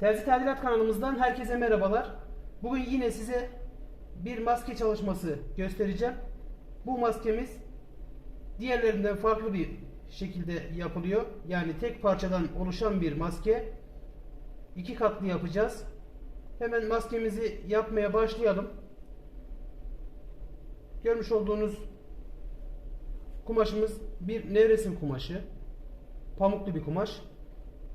Terzi Tadilat kanalımızdan herkese merhabalar. Bugün yine size bir maske çalışması göstereceğim. Bu maskemiz diğerlerinden farklı bir şekilde yapılıyor. Yani tek parçadan oluşan bir maske. İki katlı yapacağız. Hemen maskemizi yapmaya başlayalım. Görmüş olduğunuz kumaşımız bir nevresim kumaşı. Pamuklu bir kumaş.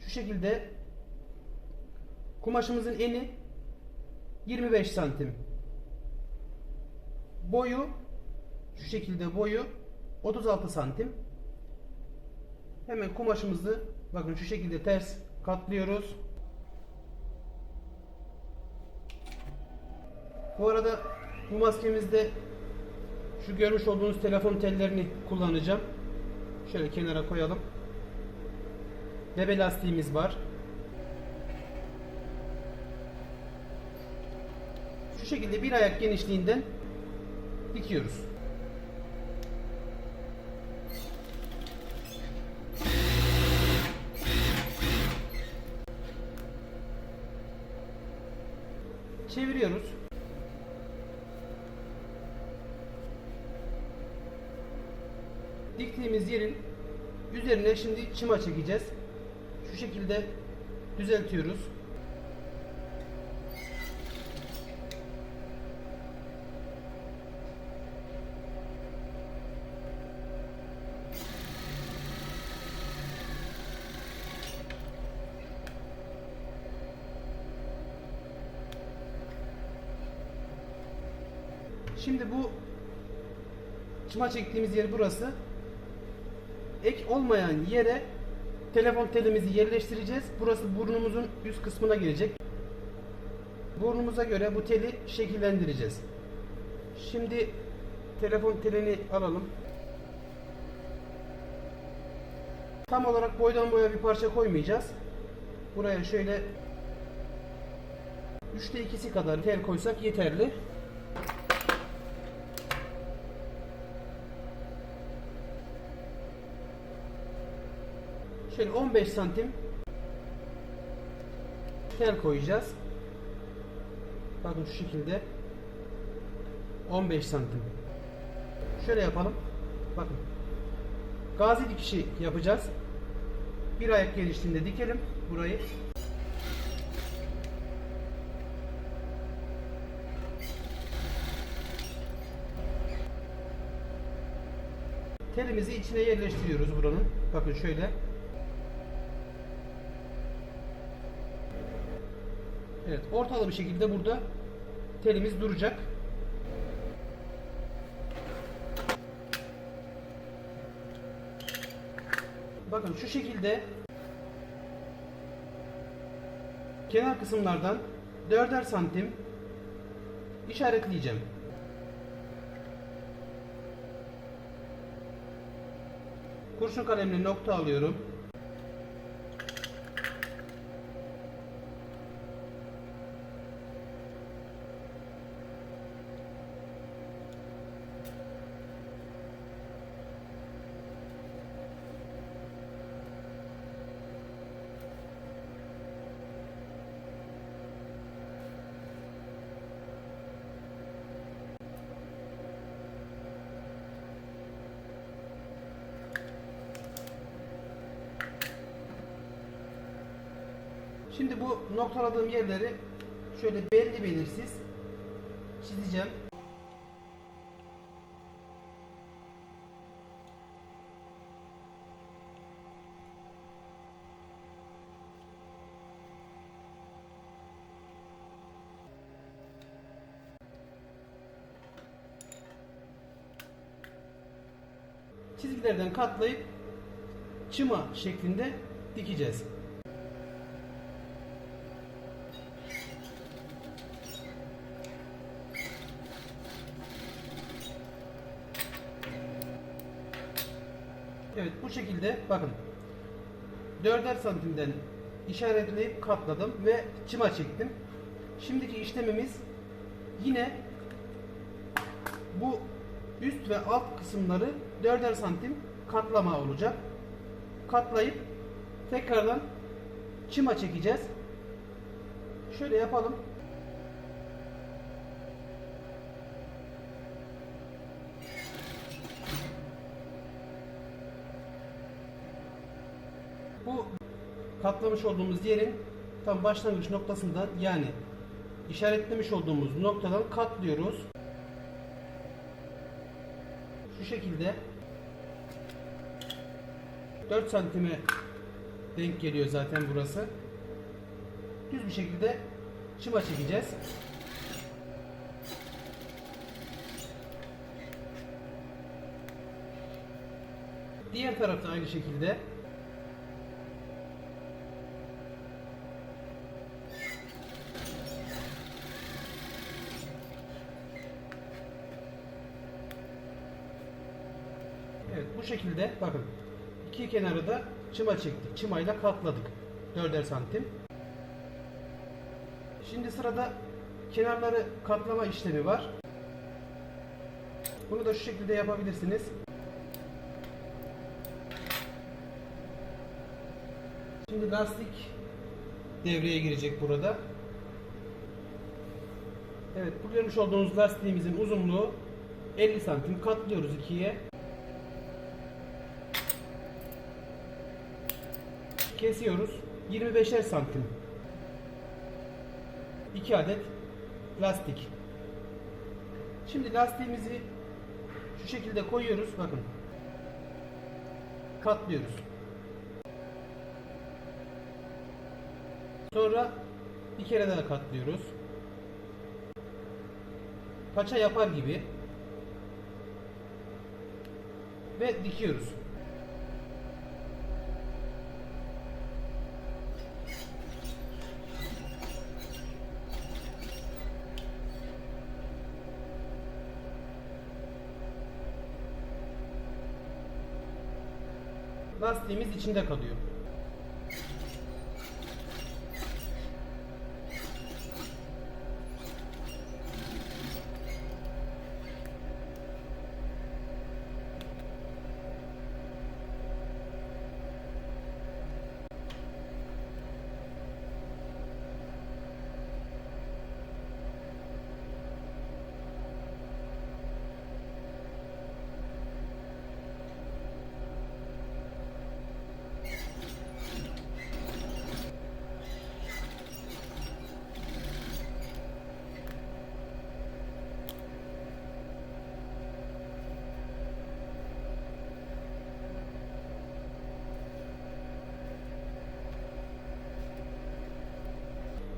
Şu şekilde kumaşımızın eni 25 santim. Boyu şu şekilde boyu 36 santim. Hemen kumaşımızı bakın şu şekilde ters katlıyoruz. Bu arada bu maskemizde şu görmüş olduğunuz telefon tellerini kullanacağım. Şöyle kenara koyalım. Bebe lastiğimiz var. Şu şekilde bir ayak genişliğinden dikiyoruz. Çeviriyoruz. Diktiğimiz yerin üzerine şimdi çıma çekeceğiz. Şu şekilde düzeltiyoruz. Şimdi bu çıma çektiğimiz yer burası. Ek olmayan yere telefon telimizi yerleştireceğiz. Burası burnumuzun üst kısmına gelecek. Burnumuza göre bu teli şekillendireceğiz. Şimdi telefon telini alalım. Tam olarak boydan boya bir parça koymayacağız. Buraya şöyle 3'te 2'si kadar tel koysak yeterli. Şöyle 15 santim tel koyacağız. Bakın şu şekilde 15 santim. Şöyle yapalım. Bakın. Gazi dikişi yapacağız. Bir ayak genişliğinde dikelim burayı. Telimizi içine yerleştiriyoruz buranın. Bakın şöyle. Evet, ortalı bir şekilde burada telimiz duracak. Bakın şu şekilde kenar kısımlardan 4'er santim işaretleyeceğim. Kurşun kalemle nokta alıyorum. Şimdi bu noktaladığım yerleri şöyle belli belirsiz çizeceğim. Çizgilerden katlayıp çıma şeklinde dikeceğiz. Evet bu şekilde bakın 4'er santimden işaretleyip katladım ve çıma çektim. Şimdiki işlemimiz yine bu üst ve alt kısımları 4'er santim katlama olacak. Katlayıp tekrardan çıma çekeceğiz. şöyle yapalım. Bu katlamış olduğumuz yerin tam başlangıç noktasından yani işaretlemiş olduğumuz noktadan katlıyoruz. Şu şekilde 4 santime denk geliyor zaten burası. Düz bir şekilde çıma çekeceğiz. Diğer tarafta aynı şekilde Evet bu şekilde bakın iki kenarı da çıma çektik. Çımayla katladık. 4'er santim. Şimdi sırada kenarları katlama işlemi var. Bunu da şu şekilde yapabilirsiniz. Şimdi lastik devreye girecek burada. Evet bu görmüş olduğunuz lastiğimizin uzunluğu 50 santim katlıyoruz ikiye. Kesiyoruz. 25'er santim. 2 adet lastik. Şimdi lastiğimizi şu şekilde koyuyoruz. Bakın. Katlıyoruz. Sonra bir kere daha katlıyoruz. Paça yapar gibi. Ve dikiyoruz. Lastiğimiz içinde kalıyor.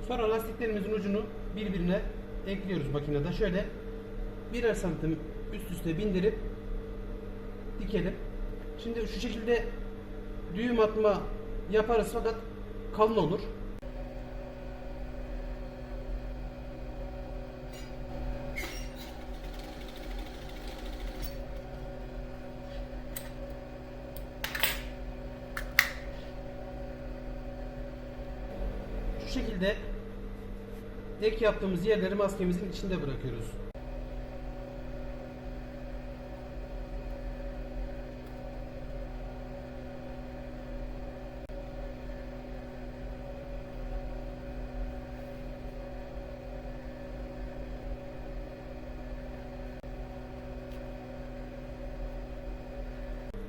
Sonra lastiklerimizin ucunu birbirine ekliyoruz makinede. Şöyle birer santim üst üste bindirip dikelim. Şimdi şu şekilde düğüm atma yaparız fakat kalın olur. Şu şekilde ek yaptığımız yerleri maskemizin içinde bırakıyoruz.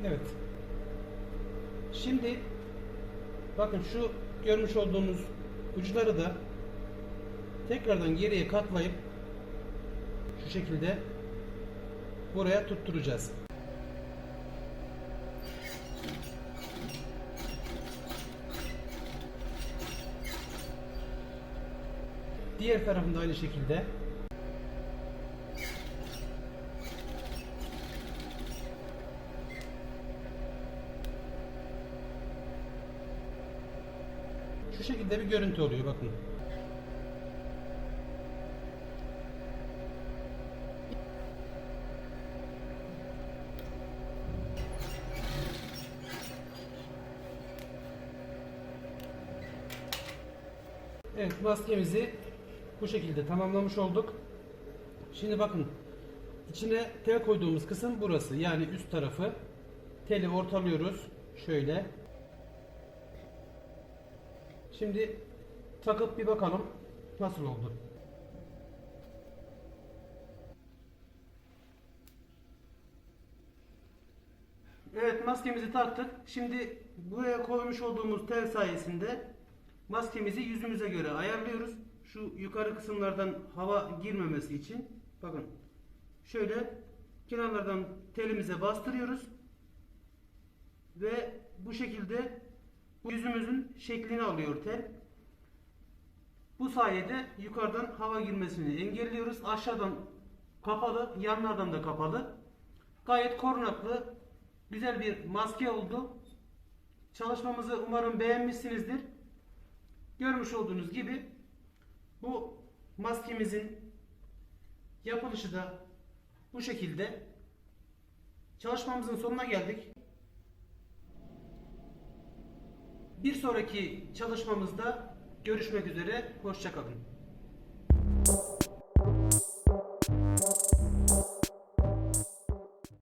Evet. Şimdi bakın şu görmüş olduğunuz uçları da tekrardan geriye katlayıp şu şekilde buraya tutturacağız. Diğer tarafında aynı şekilde şu şekilde bir görüntü oluyor bakın. Evet maskemizi bu şekilde tamamlamış olduk. Şimdi bakın içine tel koyduğumuz kısım burası yani üst tarafı. Teli ortalıyoruz şöyle. Şimdi takıp bir bakalım. nasıl oldu? Evet maskemizi taktık. Şimdi buraya koymuş olduğumuz tel sayesinde maskemizi yüzümüze göre ayarlıyoruz. Şu yukarı kısımlardan hava girmemesi için bakın şöyle kenarlardan telimize bastırıyoruz ve bu şekilde bu yüzümüzün şeklini alıyor tel. Bu sayede yukarıdan hava girmesini engelliyoruz. Aşağıdan kapalı, yanlardan da kapalı. Gayet korunaklı, güzel bir maske oldu. Çalışmamızı umarım beğenmişsinizdir. Görmüş olduğunuz gibi bu maskemizin yapılışı da bu şekilde. Çalışmamızın sonuna geldik. Bir sonraki çalışmamızda görüşmek üzere. Hoşçakalın.